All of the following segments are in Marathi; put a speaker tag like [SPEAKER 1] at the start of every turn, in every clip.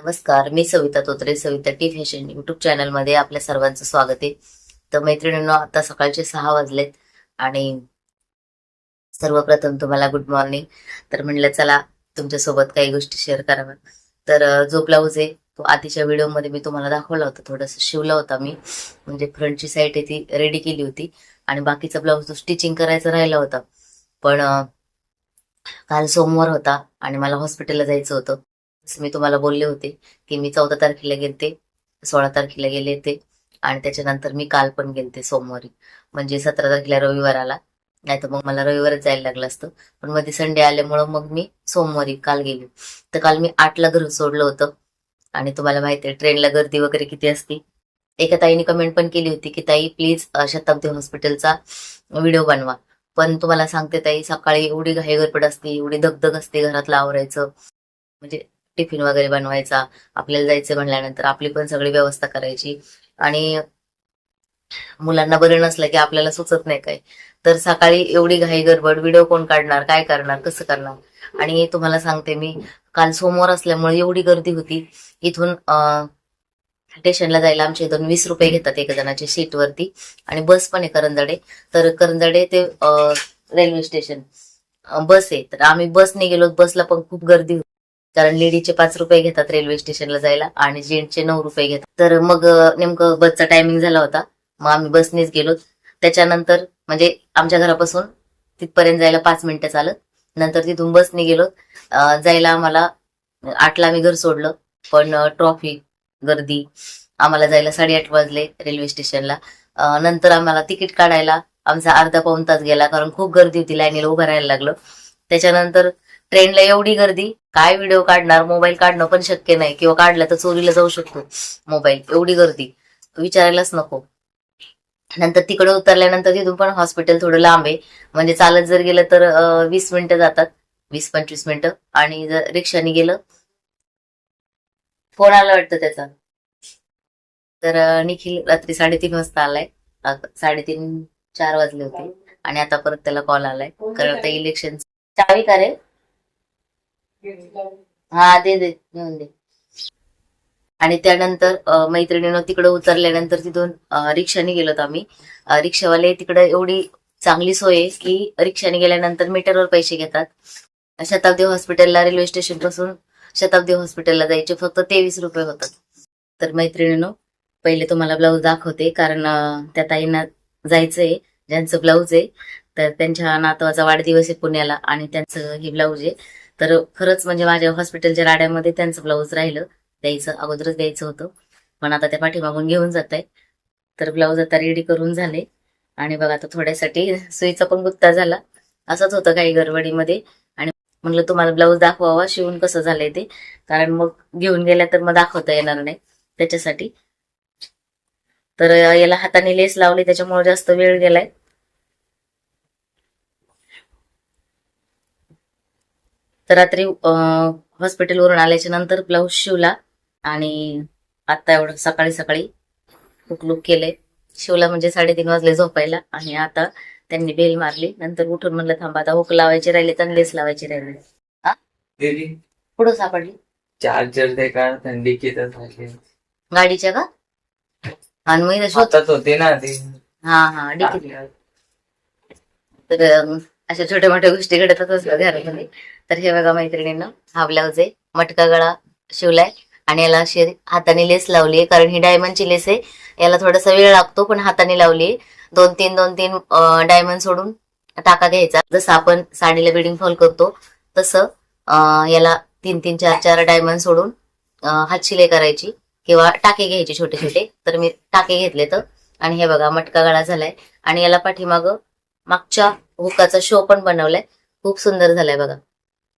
[SPEAKER 1] नमस्कार मी Savita Totre Savita T fashion YouTube चॅनलमध्ये आपल्या सर्वांचं स्वागत आहे. तर मैत्रिणींनो आता सकाळचे सहा वाजलेत आणि सर्वप्रथम तुम्हाला गुड मॉर्निंग तर म्हणलं चला तुमच्यासोबत काही गोष्टी शेअर कराव्या. तर जो ब्लाऊज आहे तो आधीच्या व्हिडिओमध्ये मी तुम्हाला दाखवला होता. थोडंसं शिवला होता मी. म्हणजे फ्रंटची साईड आहे ती रेडी केली होती. आणि बाकीचा ब्लाऊज तो स्टिचिंग करायचा राहिला होता. पण काल सोमवार होता आणि मला हॉस्पिटलला जायचं होतं. जसं मी तुम्हाला बोलले होते की मी चौदा तारखेला गेलते सोळा तारखेला गेले ते आणि त्याच्यानंतर मी काल पण गेलते सोमवारी. म्हणजे सतरा तारखेला रविवार आला. नाही तर मग मला रविवारच जायला लागलं असतं. पण मध्ये संडे आल्यामुळं मग मी सोमवारी काल गेले. तर काल मी आठला घर सोडलं होतं. आणि तुम्हाला माहिती आहे ट्रेनला गर्दी वगैरे किती असते. एका ताईने कमेंट पण केली होती की ताई प्लीज शताब्दी हॉस्पिटलचा व्हिडिओ बनवा. पण तुम्हाला सांगते ताई सकाळी एवढी घाई असते एवढी दगदग असते घरातलं आवरायचं. म्हणजे टिफिन वगैरे बनवायचा आपल्याला जायचं म्हणल्यानंतर आपली पण सगळी व्यवस्था करायची. आणि मुलांना बरं नसलं की आपल्याला सुचत नाही काय तर सकाळी एवढी घाई गडबड व्हिडिओ कोण काढणार काय करणार कसं करणार? आणि तुम्हाला सांगते मी काल सोमवार असल्यामुळे एवढी गर्दी होती. इथून स्टेशनला जायला आमच्या इथून वीस रुपये घेतात एका जणाच्या सीटवरती. आणि बस पण आहे करंदडे. तर करंदडे ते रेल्वे स्टेशन. बस आहे. तर आम्ही बसने गेलो बसला पण खूप गर्दी होती. कारण लेडीचे पाच रुपये घेतात रेल्वे स्टेशनला जायला आणि जेंट्सचे नऊ रुपये घेतात. तर मग नेमकं बसचा टायमिंग झाला होता. मग आम्ही बसनेच गेलो. त्याच्यानंतर म्हणजे आमच्या घरापासून तिथपर्यंत जायला पाच मिनिटं चालत. नंतर तिथून बसने गेलो. जायला आम्हाला आठला आम्ही घर सोडलं. पण ट्रॉफिक गर्दी आम्हाला जायला साडेआठ वाजले रेल्वे स्टेशनला. नंतर आम्हाला तिकीट काढायला आमचा अर्धा पाऊन तास गेला. कारण खूप गर्दी होती लाईनीला उभं राहायला लागलं. त्याच्यानंतर ट्रेनला एवढी गर्दी. काय व्हिडिओ काढणार? मोबाईल काढणं पण शक्य नाही. किंवा काढला तर चोरीला जाऊ शकतो मोबाईल एवढी गर्दी. विचारायलाच नको. नंतर तिकडे उतरल्यानंतर तिथून पण हॉस्पिटल थोडं लांब आहे. म्हणजे चालत जर गेलं तर वीस मिनिटं जातात. वीस पंचवीस मिनिटं. आणि जर रिक्षाने गेलं फोन आला वाटतं त्याचा. तर निखिल रात्री साडेतीन वाजता आलाय. साडेतीन चार वाजले होते. आणि आता परत त्याला कॉल आलाय. कारण आता इलेक्शन चावी का रे? हा दे दे घेऊन दे. आणि त्यानंतर मैत्रिणीनं तिकडे उतरल्यानंतर तिथून रिक्षाने गेलोत आम्ही. रिक्षावाले तिकडे एवढी चांगली सोय आहे की रिक्षाने गेल्यानंतर मीटरवर पैसे घेतात. शताब्दी हॉस्पिटलला रेल्वे स्टेशनपासून शताब्दी हॉस्पिटलला जायचे फक्त तेवीस रुपये होतात. तर मैत्रिणीनो पहिले तुम्हाला ब्लाऊज दाखवते कारण त्या ताईंना जायचंय ज्यांचं ब्लाऊज आहे. तर त्यांच्या नातवाचा वाढदिवस आहे पुण्याला आणि त्यांचं हे ब्लाऊज आहे. तर खरंच म्हणजे माझ्या हॉस्पिटलच्या राड्यामध्ये त्यांचं ब्लाऊज राहिलं. द्यायचं अगोदरच द्यायचं होतं. पण आता त्या पाठीमागून घेऊन जात आहे तर ब्लाऊज आता रेडी करून झाले. आणि बघा आता थोड्यासाठी सुईचा पण गुत्ता झाला. असंच होतं काही गडबडीमध्ये. आणि म्हणलं तुम्हाला ब्लाऊज दाखवावा शिवून कसं झालंय ते? कारण मग घेऊन गेल्या तर मग दाखवता येणार नाही त्याच्यासाठी. तर याला हाताने लेस लावली त्याच्यामुळे जास्त वेळ गेलाय. तर रात्री हॉस्पिटलवरून आल्याच्यानंतर ब्लाऊज शिवला आणि आता एवढं सकाळी सकाळी लुक लुक केलंय शिवला म्हणजे साडेतीन वाजले झोपायला आणि आता त्यांनी बेल मारली. नंतर उठून म्हणलं थांबा आता हुक लावायचे राहिले तर लेस लावायचे राहिले. पुढं सापडली?
[SPEAKER 2] चार्जर दे का? थंडी किती झाली?
[SPEAKER 1] गाडीच्या का? आणि मग
[SPEAKER 2] होते ना ते.
[SPEAKER 1] हा हा डिकीत तर अशा छोट्या मोठ्या गोष्टी घडतच असतात घरामध्ये. तर हे बघा मैत्रिणींना हा ब्लाऊज आहे. मटका गळा शिवलाय आणि याला अशी हाताने लेस लावली आहे. कारण ही डायमंडची लेस आहे. याला थोडासा वेळ लागतो पण हाताने लावली आहे. दोन तीन दोन तीन डायमंड सोडून टाका घ्यायचा. जसं आपण साडीला बिडिंग फॉल करतो तसं याला तीन तीन चार चार डायमंड सोडून हातशिले करायची किंवा टाके घ्यायचे छोटे छोटे. तर मी टाके घेतले तर आणि हे बघा मटका गळा झालाय. आणि याला पाठीमाग मागच्या हुकाचा शो पण बनवलाय. खूप सुंदर झालाय बघा.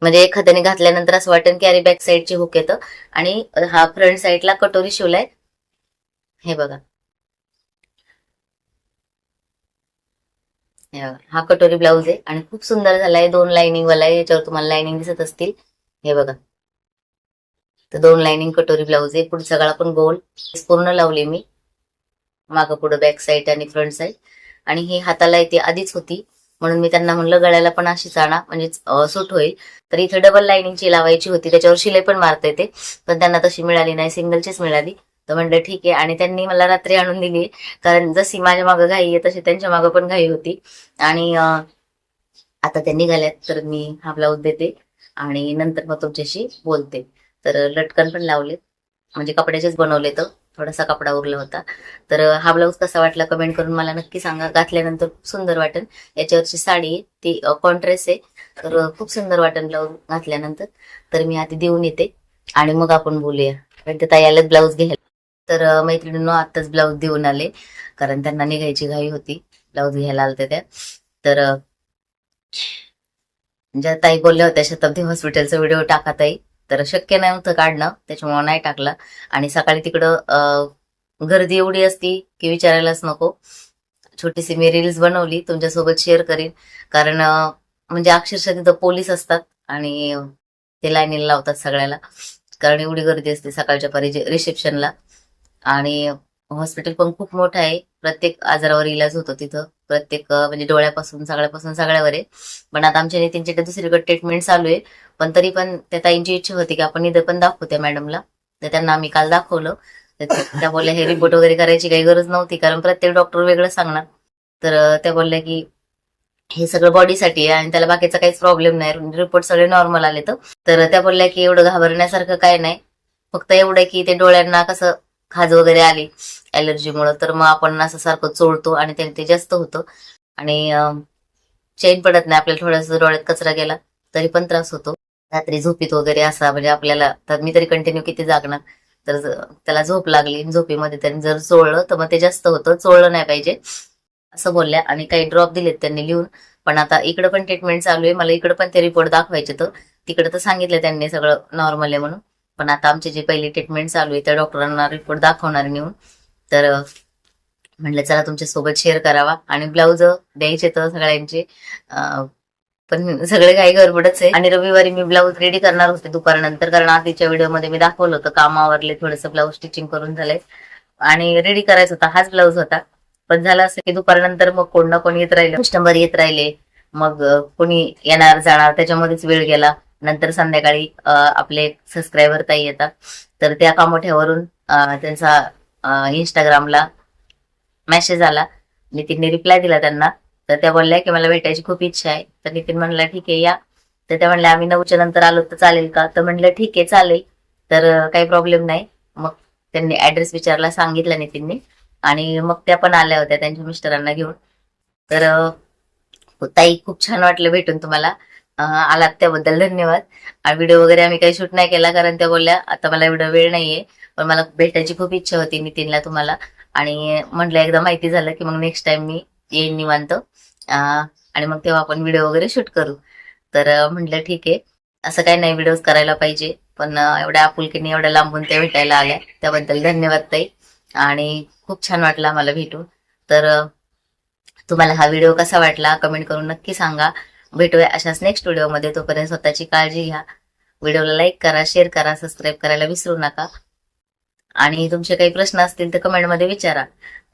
[SPEAKER 1] म्हणजे एखाद्याने घातल्यानंतर असं वाटेल की अरे बॅक साईडची हुक येतं. आणि हा फ्रंट साईडला कटोरी शिवलाय. हे बघा. हे बघा. हा कटोरी ब्लाऊज आहे आणि खूप सुंदर झालाय. दोन लाइनिंग वाला आहे. याच्यावर तुम्हाला लाइनिंग दिसत असतील. हे बघा. तर दोन लाइनिंग कटोरी ब्लाऊज आहे. पुढचा गळा पण गोल. पूर्ण लावली मी. मागं पुढं बॅक साईड आणि फ्रंट साईड आणि ही हाताला इथे आधीच होती. म्हणून मी त्यांना म्हणलं गळ्याला पण अशीच आणा म्हणजे सूट होईल. तर इथे डबल लाईनिंगची लावायची होती त्याच्यावर शिलाई पण मारता येते. पण त्यांना तशी मिळाली नाही सिंगलचीच मिळाली. तर म्हणलं ठीक आहे. आणि त्यांनी मला रात्री आणून दिली. कारण जशी माझ्या मागं घाई आहे तशी त्यांच्या मागं पण घाई होती. आणि आता त्यांनी घाल्यात तर मी हा ब्लाऊज देते. आणि नंतर मग तुमच्याशी बोलते. तर लटकन पण लावलेत. म्हणजे कपड्याचेच बनवले तर थोडासा कपडा उरला होता. तर हा ब्लाऊज कसा वाटला कमेंट करून मला नक्की सांगा. घातल्यानंतर खूप सुंदर वाटेल याच्यावरची साडी आहे ती कॉन्ट्रेस आहे. तर खूप सुंदर वाटेल ब्लाऊज घातल्यानंतर. तर मी आधी देऊन येते आणि मग आपण बोलूया. कारण ते ताई ब्लाऊज घ्यायला. तर मैत्रिणींनो आत्ताच ब्लाऊज देऊन आले. कारण त्यांना निघायची घाई होती. ब्लाऊज घ्यायला आलते त्या. तर ज्या ताई बोलल्या होत्या शताब्दी हॉस्पिटलचा व्हिडिओ टाका ताई. तर शक्य नाही काढणं त्याच्यामुळे नाही टाकला. आणि सकाळी तिकडं गर्दी एवढी असती की विचारायलाच नको. छोटीशी मी रील्स बनवली तुमच्यासोबत शेअर करीन. कारण म्हणजे अक्षरशः तिथं पोलीस असतात आणि ते लाईनीला लावतात सगळ्याला. कारण एवढी गर्दी असते सकाळच्या परी रिसेप्शनला आणि हॉस्पिटल पण खूप मोठं आहे. प्रत्येक आजारावर इलाज होतो तिथं. प्रत्येक म्हणजे डोळ्यापासून सगळ्यापासून सगळ्यावर. आहे पण आता आमच्या नितीनची दुसरीकडे ट्रीटमेंट चालू आहे. पण तरी पण त्या ताईंची इच्छा होती की आपण इथं पण दाखवू त्या मॅडमला तर त्यांना आम्ही काल दाखवलं. त्या- बोलल्या हे रिपोर्ट वगैरे करायची काही गरज नव्हती. कारण प्रत्येक डॉक्टर वेगळं सांगणार. तर त्या बोलल्या की हे सगळं बॉडीसाठी आहे आणि त्याला बाकीचा काहीच प्रॉब्लेम नाही. म्हणजे रिपोर्ट सगळे नॉर्मल आले तर तर त्या बोलल्या की एवढं घाबरण्यासारखं काय नाही. फक्त एवढं की ते डोळ्यांना कसं खाज वगैरे आली ऍलर्जीमुळं तर मग आपण असं सारखं चोळतो आणि त्याने ते जास्त होतं. आणि चैन पडत नाही आपल्याला थोडासा डोळ्यात कचरा गेला तरी पण त्रास होतो. रात्री झोपीत वगैरे असा म्हणजे आपल्याला तर मी तरी कंटिन्यू किती जागणार? तर त्याला झोप लागली झोपीमध्ये त्यांनी जर चोळलं तर मग ते जास्त होतं. चोळलं नाही पाहिजे असं बोलल्या. आणि काही ड्रॉप दिलेत त्यांनी लिहून. पण आता इकडे पण ट्रीटमेंट चालू आहे. मला इकडे पण ते रिपोर्ट दाखवायचे तर तिकडे तर सांगितलं त्यांनी सगळं नॉर्मल आहे म्हणून. पण आता आमची जी पहिली ट्रीटमेंट चालू आहे त्या डॉक्टरांना रिपोर्ट दाखवणार नेऊन तर म्हटलं चला तुमच्यासोबत शेअर करावा. आणि ब्लाऊज द्यायचे तर सगळ्यांचे पण सगळे काही गडबडच आहे. आणि रविवारी मी ब्लाऊज रेडी करणार होते दुपारनंतर कारण आधीच्या व्हिडिओमध्ये मी दाखवलं होतं कामावरले थोडंसं ब्लाऊज स्टिचिंग करून झालंय. आणि रेडी करायचा होता हाच ब्लाऊज होता. पण झालं असं की दुपारनंतर मग कोण ना कोण येत राहिले. कस्टमर येत राहिले. मग कोणी येणार जाणार त्याच्यामध्येच वेळ गेला. नंतर संध्याकाळी आपले सबस्क्रायबर ताई येतात. तर त्या कामोठ्यावरून त्यांचा इंस्टाग्रामला मेसेज आला. नितीनने रिप्लाय दिला त्यांना. तर त्या बोलल्या की मला भेटायची खूप इच्छा आहे. तर नितीन म्हणला ठीक आहे या. तर त्या म्हणल्या आम्ही नऊच्या नंतर आलो तर चालेल का? तर म्हणलं ठीक आहे चालेल. तर काही प्रॉब्लेम नाही. मग त्यांनी ऍड्रेस विचारला सांगितलं नितीनने. आणि मग त्या पण आल्या होत्या त्यांच्या मिस्टरांना घेऊन. तर ताई खूप छान वाटलं भेटून तुम्हाला. आलात त्याबद्दल धन्यवाद. व्हिडिओ वगैरे आम्ही काही शूट नाही केला कारण त्या बोलल्या आता मला एवढा वेळ नाहीये पण मला भेटायची खूप इच्छा होती नितीनला तुम्हाला. आणि म्हटलं एकदा माहिती झालं की मग नेक्स्ट टाइम मी येईन निवांत. आणि मग तेव्हा आपण व्हिडिओ वगैरे शूट करू. तर म्हटलं ठीक आहे. असं काही नाही व्हिडिओज करायला पाहिजे. पण एवढ्या आपुलकीने एवढ्या लांबून त्या भेटायला आल्या. त्याबद्दल धन्यवाद ताई. आणि खूप छान वाटलं मला भेटून. तर तुम्हाला हा व्हिडिओ कसा वाटला कमेंट करून नक्की सांगा. भेटूया अशाच नेक्स्ट व्हिडिओमध्ये तोपर्यंत स्वतःची काळजी घ्या. व्हिडिओला लाईक करा शेअर करा सबस्क्राईब करायला विसरू नका. आणि तुमचे काही प्रश्न असतील तर कमेंटमध्ये विचारा.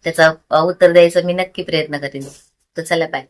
[SPEAKER 1] त्याचा उत्तर द्यायचा मी नक्की प्रयत्न करेन. तर चला बाय